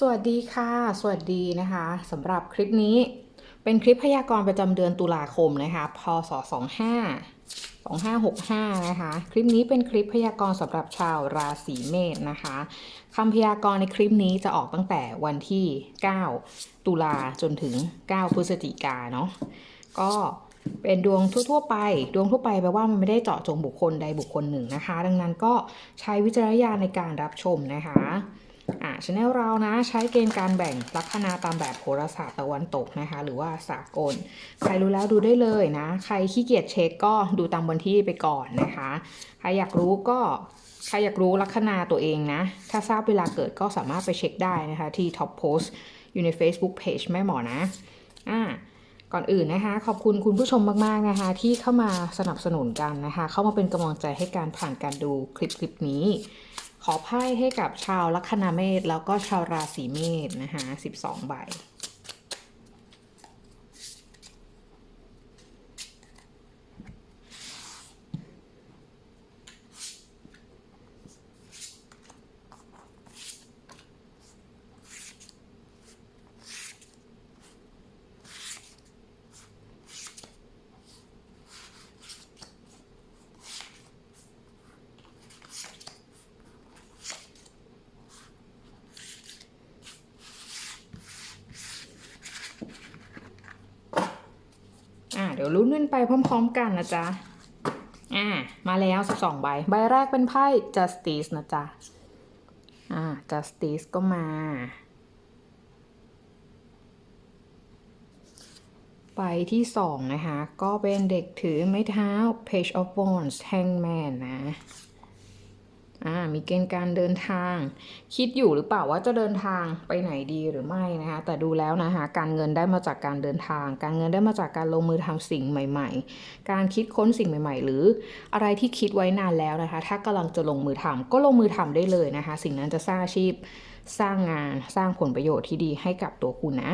สวัสดีค่ะ สวัสดีนะคะสำหรับคลิปนี้เป็นคลิปพยากรณ์ประจำเดือนตุลาคมนะคะ พศ 25 2565 นะคะ คลิปนี้เป็นคลิปพยากรณ์สำหรับชาวราศีเมษนะคะคำพยากรณ์ในคลิปนี้จะออกตั้งแต่วันที่ 9 ตุลาจนถึง 9 พฤศจิกาเนาะ ก็เป็นดวงทั่ว ๆ ไป ดวงทั่วไปแปลว่ามันไม่ได้เจาะจงบุคคลใดบุคคลหนึ่งนะคะ ดังนั้นก็ใช้วิจารณญาณในการรับชมนะคะ อ่าชแนลเรานะใช้เกณฑ์การแบ่งลัคนาตามแบบโหราศาสตร์ตะวันตกนะคะ หรือว่าสากล ใครรู้แล้วดูได้เลยนะ ใครขี้เกียจเช็คก็ดูตามวันที่ไปก่อนนะคะ ใครอยากรู้ก็ใครอยากรู้ลัคนาตัวเองนะ ถ้าทราบเวลาเกิดก็สามารถไปเช็คได้นะคะ ที่ท็อปโพสต์อยู่ใน Facebook Page แม่หมอนะอ่าก่อนอื่นนะคะ ขอบคุณคุณผู้ชมมากๆนะคะ ที่เข้ามาสนับสนุนกันนะคะ เข้ามาเป็นกำลังใจให้การผ่านการดูคลิปคลิปนี้ ขอไพ่ให้กับชาวลัคนาเมษแล้วก็ชาวราศีเมษนะคะ12 ใบ เดี๋ยวลุ้นกันไปพร้อม ๆ กันนะจ๊ะ อ่า มาแล้ว 12 ใบ ใบแรกเป็นไพ่ justice นะจ๊ะ อ่า justice ก็มา ใบที่ 2 นะคะ ก็เป็นเด็กถือไม้เท้า page of wands hangman นะ อ่ามีเกณฑ์การเดินทาง คิดอยู่หรือเปล่าว่าจะเดินทางไปไหนดีหรือไม่นะคะแต่ดูแล้วนะคะการเงินได้มาจากการเดินทาง การเงินได้มาจากการลงมือทำสิ่งใหม่ ๆ การคิดค้นสิ่งใหม่ ๆ หรืออะไรที่คิดไว้นานแล้วนะคะ ถ้ากำลังจะลงมือทำก็ลงมือทำได้เลยนะคะ สิ่งนั้นจะสร้างอาชีพสร้างงานสร้างผลประโยชน์ที่ดีให้กับตัวคุณนะ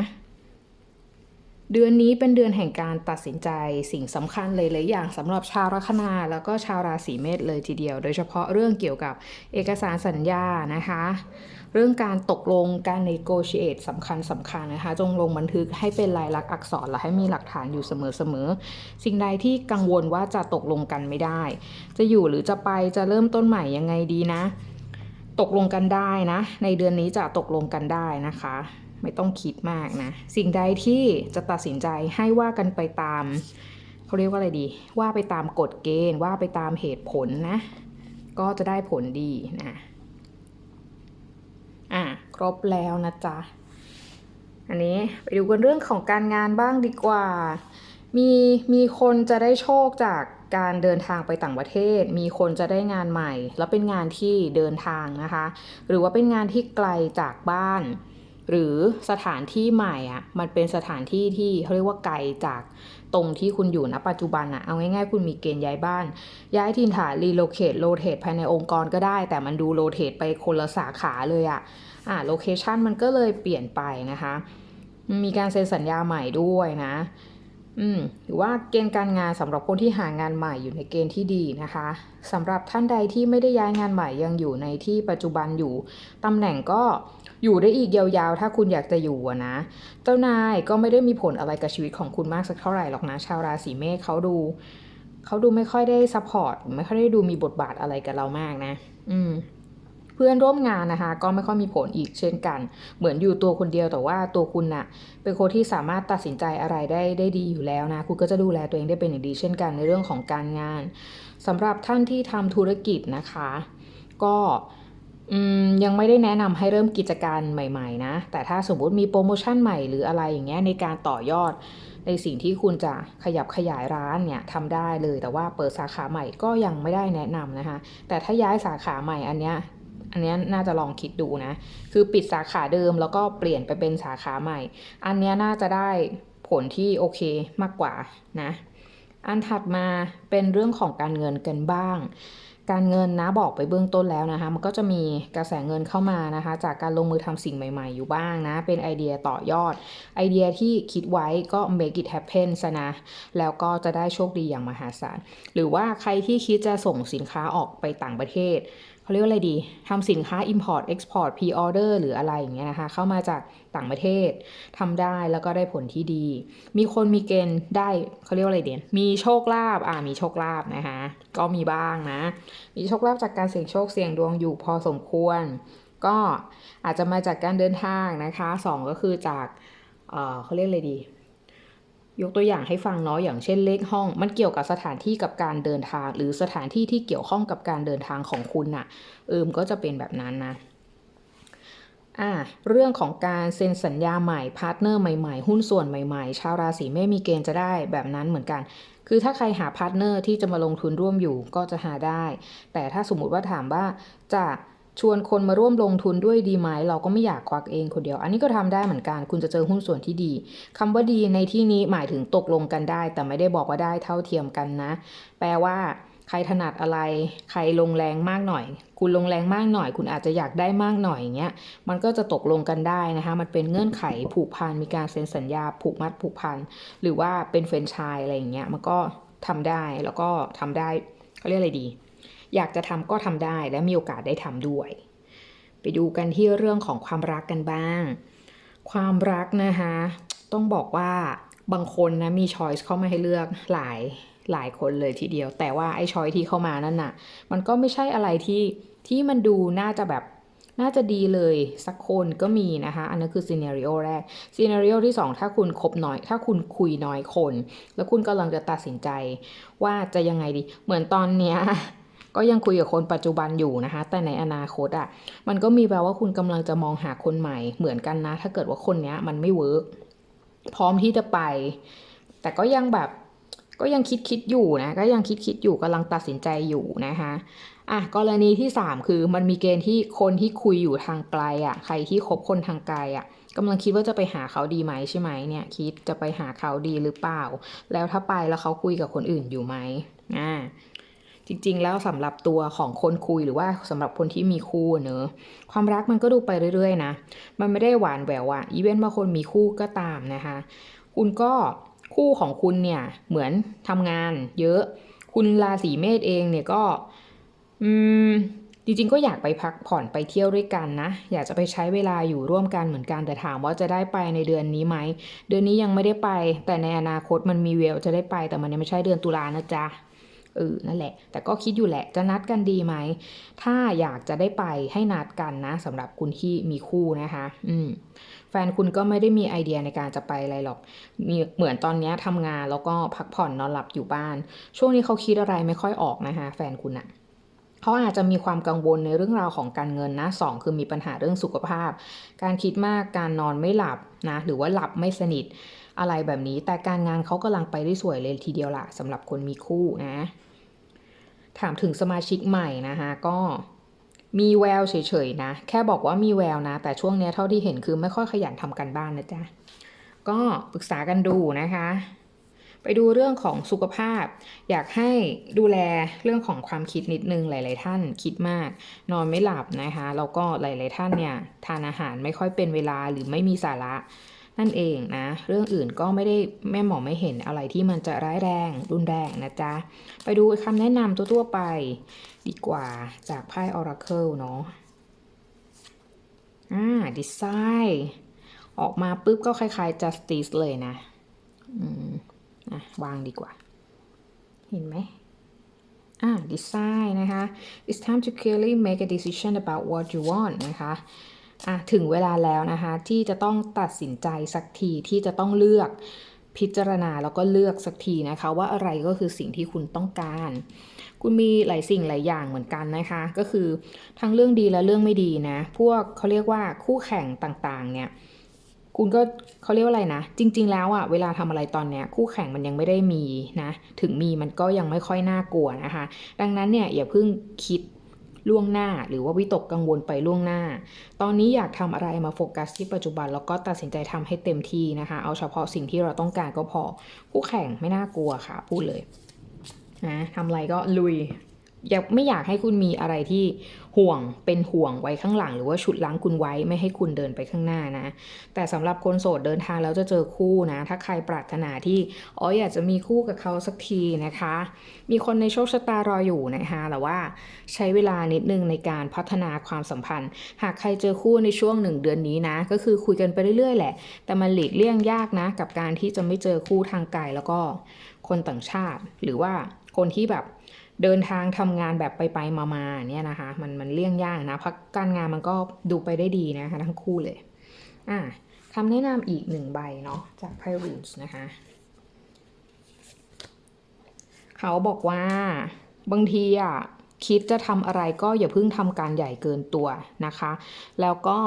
เดือนนี้เป็นเดือนแห่งการตัดสินใจสิ่งสำคัญเลยหลายอย่างสำหรับชาวลัคนาแล้วก็ชาวราศีเมษเลยทีเดียว โดยเฉพาะเรื่องเกี่ยวกับเอกสารสัญญานะคะ เรื่องการตกลงการ negotiate สำคัญสำคัญนะคะ จงลงบันทึกให้เป็นลายลักษณ์อักษรและให้มีหลักฐานอยู่เสมอๆสิ่งใดที่กังวลว่าจะตกลงกันไม่ได้ จะอยู่หรือจะไปจะเริ่มต้นใหม่ยังไงดีนะ ตกลงกันได้นะ ในเดือนนี้จะตกลงกันได้นะคะ ไม่ต้องคิดมากนะ สิ่งใดที่จะตัดสินใจให้ว่ากันไปตามเขาเรียกว่าอะไรดี ว่าไปตามกฎเกณฑ์ว่าไปตามเหตุผลนะ ก็จะได้ผลดีนะอะครบแล้วนะจ๊ะอันนี้ไปดูกันเรื่องของการงานบ้างดีกว่า มีมีคนจะได้โชคจากการเดินทางไปต่างประเทศ มีคนจะได้งานใหม่ แล้วเป็นงานที่เดินทางนะคะ หรือว่าเป็นงานที่ไกลจากบ้าน หรือสถานที่ใหม่อะ่ะมันเป็นสถานที่ที่เขาเรียกว่าไกลจากตรงที่คุณอยู่ณปัจจุบันอะ่ะเอาง่ายๆ คุณมีเกณฑ์ย้ายบ้าน ย้ายถิ่นฐานรีโลเคทโรเทตภายในองค์กรก็ได้ แต่มันดูโรเทตไปคนละสาขาเลยอะ่ะอ่าโลเคชันมันก็เลยเปลี่ยนไปนะคะ มีการเซ็นสัญญาใหม่ด้วยนะอืมหรือว่าเกณฑ์การงานสำหรับคนที่หางานใหม่อยู่ในเกณฑ์ที่ดีนะคะสำหรับท่านใดที่ไม่ได้ย้ายงานใหม่ยังอยู่ในที่ปัจจุบันอยู่ตำแหน่งก็ อยู่ได้อีกยาวๆ ถ้าคุณอยากจะอยู่นะ เจ้านายก็ไม่ได้มีผลอะไรกับชีวิตของคุณมากสักเท่าไหร่หรอกนะ ชาวราศีเมษเขาดูเขาดูไม่ค่อยได้ซัพพอร์ตไม่ค่อยได้ดูมีบทบาทอะไรกับเรามากนะ อืมเพื่อนร่วมงานนะคะ ก็ไม่ค่อยมีผลอีกเช่นกัน เหมือนอยู่ตัวคนเดียวแต่ว่าตัวคุณน่ะ เป็นคนที่สามารถตัดสินใจอะไรได้ได้ดีอยู่แล้วนะ คุณก็จะดูแลตัวเองได้เป็นอย่างดีเช่นกันในเรื่องของการงานสำหรับท่านที่ทำธุรกิจนะคะ ก็ ยังไม่ได้แนะนำให้เริ่มกิจการใหม่ ๆ นะ แต่ถ้าสมมุติมีโปรโมชั่นใหม่หรืออะไรอย่างเงี้ยในการต่อยอด ในสิ่งที่คุณจะขยับขยายร้านเนี่ยทำได้เลย แต่ว่าเปิดสาขาใหม่ก็ยังไม่ได้แนะนำนะคะ แต่ถ้าย้ายสาขาใหม่อันเนี้ยอันเนี้ยน่าจะลองคิดดูนะ คือปิดสาขาเดิมแล้วก็เปลี่ยนไปเป็นสาขาใหม่ อันเนี้ยน่าจะได้ผลที่โอเคมากกว่านะ อันถัดมาเป็นเรื่องของการเงินกันบ้าง การเงินนะบอกไปเบื้องต้นแล้วนะคะ มันก็จะมีกระแสเงินเข้ามานะคะ จากการลงมือทำสิ่งใหม่ๆ อยู่บ้างนะ เป็นไอเดียต่อยอด ไอเดียที่คิดไว้ก็ make it happen ซะนะ แล้วก็จะได้โชคดีอย่างมหาศาล หรือว่าใครที่คิดจะส่งสินค้าออกไปต่างประเทศ เขาเรียกว่าอะไรดีทำสินค้า import export pre order หรืออะไรอย่างเงี้ยนะคะ เข้ามาจากต่างประเทศทำได้แล้วก็ได้ผลที่ดี มีคนมีเกณฑ์ได้เขาเรียกว่าอะไรเดียนมีโชคลาภอ่ามีโชคลาภนะคะก็มีบ้างนะ มีโชคลาภจากการเสี่ยงโชคเสี่ยงดวงอยู่พอสมควร ก็อาจจะมาจากการเดินทางนะคะสองก็คือจากเเขาเรียกอะไรดี ยกตัวอย่างให้ฟังเนาะอย่างเช่นเลขห้อง มันเกี่ยวกับสถานที่กับการเดินทาง หรือสถานที่ที่เกี่ยวข้องกับการเดินทางของคุณน่ะเอิมก็จะเป็นแบบนั้นนะอ่าเรื่องของการเซ็นสัญญาใหม่พาร์ทเนอร์ใหม่ๆ หุ้นส่วนใหม่ๆ ชาวราศีเมษมีเกณฑ์จะได้แบบนั้นเหมือนกัน คือถ้าใครหาพาร์ทเนอร์ที่จะมาลงทุนร่วมอยู่ก็จะหาได้ แต่ถ้าสมมุติว่าถามว่าจะ ชวนคนมาร่วมลงทุนด้วยดีไหมเราก็ไม่อยากควักเองคนเดียว อันนี้ก็ทำได้เหมือนกัน คุณจะเจอหุ้นส่วนที่ดีคำว่าดีในที่นี้หมายถึงตกลงกันได้ แต่ไม่ได้บอกว่าได้เท่าเทียมกันนะ แปลว่าใครถนัดอะไร ใครลงแรงมากหน่อย คุณลงแรงมากหน่อย คุณอาจจะอยากได้มากหน่อยอย่างเงี้ย มันก็จะตกลงกันได้นะคะ มันเป็นเงื่อนไขผูกพัน มีการเซ็นสัญญา ผูกมัดผูกพัน หรือว่าเป็นแฟรนไชส์อะไรอย่างเงี้ย มันก็ทำได้ แล้วก็ทำได้เขาเรียกอะไรดี อยากจะทำก็ทำได้และมีโอกาสได้ทำด้วย ไปดูกันที่เรื่องของความรักกันบ้าง ความรักนะคะ ต้องบอกว่าบางคนนะมีช้อยส์เข้ามาให้เลือกหลายหลายคนเลยทีเดียว แต่ว่าไอ้ช้อยที่เข้ามานั่นน่ะ มันก็ไม่ใช่อะไรที่ที่มันดูน่าจะแบบน่าจะดีเลยสักคนก็มีนะคะ อันนั้นคือซีเนริโอแรกซีเนริโอที่ 2 ถ้าคุณคบน้อย ถ้าคุณคุยน้อยคน แล้วคุณกำลังจะตัดสินใจว่าจะยังไงดี เหมือนตอนเนี้ย ก็ยังคุยกับคนปัจจุบันอยู่นะคะ แต่ในอนาคตอะ่ะ มันก็มีแปลว่าคุณกำลังจะมองหาคนใหม่เหมือนกันนะ ถ้าเกิดว่าคนเนี้ยมันไม่เวิร์กพร้อมที่จะไป แต่ก็ยังแบบก็ยังคิดคิดอยู่นะ ก็ยังคิดคิดอยู่กำลังตัดสินใจอยู่นะคะอะกรณีที่ 3 คือมันมีเกณฑ์ที่คนที่คุยอยู่ทางไกลอะ่ะ ใครที่คบคนทางไกลอะ่ะกำลังคิดว่าจะไปหาเขาดีไหมใช่ไหมเนี่ยคิดจะไปหาเขาดีหรือเปล่า แล้วถ้าไปแล้วเขาคุยกับคนอื่นอยู่ไหมอ่า จริง ๆ แล้วสำหรับตัวของคนคุยหรือว่าสำหรับคนที่มีคู่เนอะความรักมันก็ดูไปเรื่อยๆนะ มันไม่ได้หวานแหววอะอีเวนต์บางคนมีคู่ก็ตามนะคะ คุณก็คู่ของคุณเนี่ยเหมือนทำงาน เยอะ คุณราศีเมษเองเนี่ยก็ อืมจริงๆก็อยากไปพักผ่อนไปเที่ยวด้วยกันนะ อยากจะไปใช้เวลาอยู่ร่วมกันเหมือนกัน แต่ถามว่าจะได้ไปในเดือนนี้ไหม เดือนนี้ยังไม่ได้ไป แต่ในอนาคตมันมีเวลจะได้ไป แต่มันยังไม่ใช่เดือนตุลานะจ๊ะ เออนั่นแหละ แต่ก็คิดอยู่แหละจะนัดกันดีไหม ถ้าอยากจะได้ไปให้นัดกันนะสำหรับคุณที่มีคู่นะคะ อืมแฟนคุณก็ไม่ได้มีไอเดียในการจะไปอะไรหรอก มีเหมือนตอนนี้ทำงานแล้วก็พักผ่อนนอนหลับอยู่บ้าน ช่วงนี้เขาคิดอะไรไม่ค่อยออกนะคะ แฟนคุณอะ เขาอาจจะมีความกังวลในเรื่องราวของการเงินนะสองคือมีปัญหาเรื่องสุขภาพ การคิดมากการนอนไม่หลับนะหรือว่าหลับไม่สนิทอะไรแบบนี้ แต่การงานเขากำลังไปได้สวยเลยทีเดียวละสำหรับคนมีคู่นะ ถามถึงสมาชิกใหม่นะคะก็มีแววเฉยๆนะ แค่บอกว่ามีแววนะ แต่ช่วงนี้เท่าที่เห็นคือไม่ค่อยขยันทำกันบ้านนะจ๊ะ ก็ปรึกษากันดูนะคะ ไปดูเรื่องของสุขภาพ อยากให้ดูแลเรื่องของความคิดนิดนึงหลาย ๆ ท่านคิดมาก นอนไม่หลับนะคะแล้วก็หลาย ๆ ท่านเนี่ยทานอาหารไม่ค่อยเป็นเวลาหรือไม่มีสาระนั่นเองนะ เรื่องอื่นก็ไม่ได้แม่หมอไม่เห็นอะไรที่มันจะร้ายแรง รุนแรงนะจ๊ะ ไปดูคำแนะนำทั่วๆไปดีกว่าจากไพ่ Oracle เนาะอ่าดีไซน์ออกมาปุ๊บก็คล้ายๆ Justice เลยนะ อืม อะวางดีกว่า เห็นไหมอ่า design นะคะ it's time to clearly make a decision about what you want นะคะอะถึงเวลาแล้วนะคะ ที่จะต้องตัดสินใจสักทีที่จะต้องเลือกพิจารณาแล้วก็เลือกสักทีนะคะ ว่าอะไรก็คือสิ่งที่คุณต้องการ คุณมีหลายสิ่งหลายอย่างเหมือนกันนะคะ ก็คือทั้งเรื่องดีและเรื่องไม่ดีนะ พวกเขาเรียกว่าคู่แข่งต่างๆเนี่ย คุณก็เขาเรียกว่าอะไรนะ จริง ๆ แล้วอะเวลาทำอะไรตอนเนี้ยคู่แข่งมันยังไม่ได้มีนะ ถึงมีมันก็ยังไม่ค่อยน่ากลัวนะคะ ดังนั้นเนี่ยอย่าเพิ่งคิดล่วงหน้า หรือว่าวิตกกังวลไปล่วงหน้า ตอนนี้อยากทำอะไรมาโฟกัสที่ปัจจุบัน แล้วก็ตัดสินใจทำให้เต็มที่นะคะ เอาเฉพาะสิ่งที่เราต้องการก็พอคู่แข่งไม่น่ากลัวค่ะ พูดเลยนะทำอะไรก็ลุย ยากไม่อยากให้คุณมีอะไรที่ห่วงเป็นห่วงไว้ข้างหลัง หรือว่าฉุดล้างคุณไว้ไม่ให้คุณเดินไปข้างหน้านะ แต่สำหรับคนโสดเดินทางแล้วจะเจอคู่นะ ถ้าใครปรารถนาที่อ๋ออยากจะมีคู่กับเขาสักทีนะคะ มีคนในโชคชะตารออยู่นะคะแต่ว่าใช้เวลานิดนึงในการพัฒนาความสัมพันธ์ หากใครเจอคู่ในช่วงหนึ่งเดือนนี้นะ ก็คือคุยกันไปเรื่อยๆแหละ แต่มันหลีกเลี่ยงยากนะ กับการที่จะไม่เจอคู่ทางไกลแล้วก็คนต่างชาติหรือว่าคนที่แบบ เดินทางทำงานแบบไปไปๆมาๆเนี่ยนะคะ มันมันเลี่ยงยากนะเพราะการงานมันก็ดูไปได้ดีนะคะ ทั้งคู่เลย อ่าคำแนะนำอีกหนึ่งใบเนาะจากไพรูสนะคะ เขาบอกว่าบางทีอะ คิดจะทำอะไรก็อย่าเพิ่งทำการใหญ่เกินตัวนะคะ แล้วก็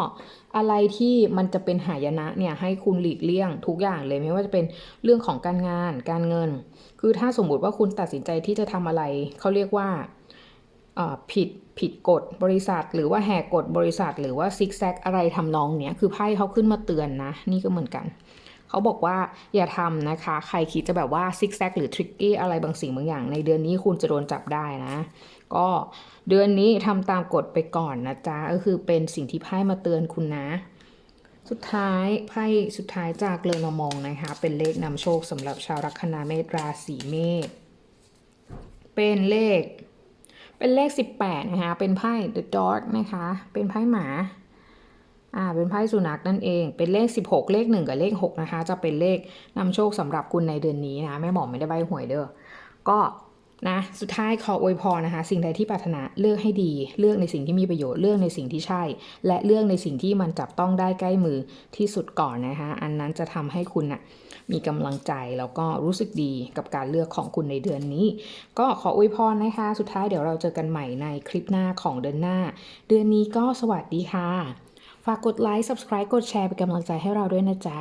อะไรที่มันจะเป็นหายนะเนี่ยให้คุณหลีกเลี่ยงทุกอย่างเลยไม่ว่าจะเป็นเรื่องของการงาน การเงิน คือถ้าสมมุติว่าคุณตัดสินใจที่จะทำอะไรเขาเรียกว่าผิดผิดกฎบริษัท หรือว่าแหกกฎบริษัท หรือว่าซิกแซกอะไรทำนองเนี้ยคือไพ่เขาขึ้นมาเตือนนะ นี่ก็เหมือนกันเขาบอกว่าอย่าทำนะคะ ใครคิดจะแบบว่าซิกแซกหรือทริกกี้อะไรบางสิ่งบางอย่าง ในเดือนนี้คุณจะโดนจับได้นะ ก็เดือนนี้ทำตามกฎไปก่อนนะจ๊ะก็คือเป็นสิ่งที่ไพ่มาเตือนคุณนะ สุดท้ายไพ่สุดท้ายจากเลอนามองนะคะ เป็นเลขนำโชคสำหรับชาวลัคนาเมษราศีเมษเป็นเลข เป็นเลข 18 นะคะ เป็นไพ่ The Dog นะคะ เป็นไพ่หมา อ่า เป็นไพ่สุนัขนั่นเอง เป็นเลข 16 เลข 1 กับเลข 6 นะคะ จะเป็นเลขนำโชคสำหรับคุณในเดือนนี้นะ แม่หมอไม่ได้ใบหวยเด้อ ก็ นะสุดท้ายขออวยพรนะคะ สิ่งใดที่ปรารถนาเลือกให้ดี เลือกในสิ่งที่มีประโยชน์เลือกในสิ่งที่ใช่ และเลือกในสิ่งที่มันจับต้องได้ใกล้มือที่สุดก่อนนะคะอันนั้นจะทำให้คุณน่ะมีกำลังใจแล้วก็รู้สึกดีกับการเลือกของคุณในเดือนนี้ ก็ขออวยพรนะคะ สุดท้ายเดี๋ยวเราเจอกันใหม่ในคลิปหน้าของเดือนหน้า เดือนนี้ก็สวัสดีค่ะ ฝากกดไลค์ subscribe กดแชร์เป็นกำลังใจให้เราด้วยนะจ๊ะ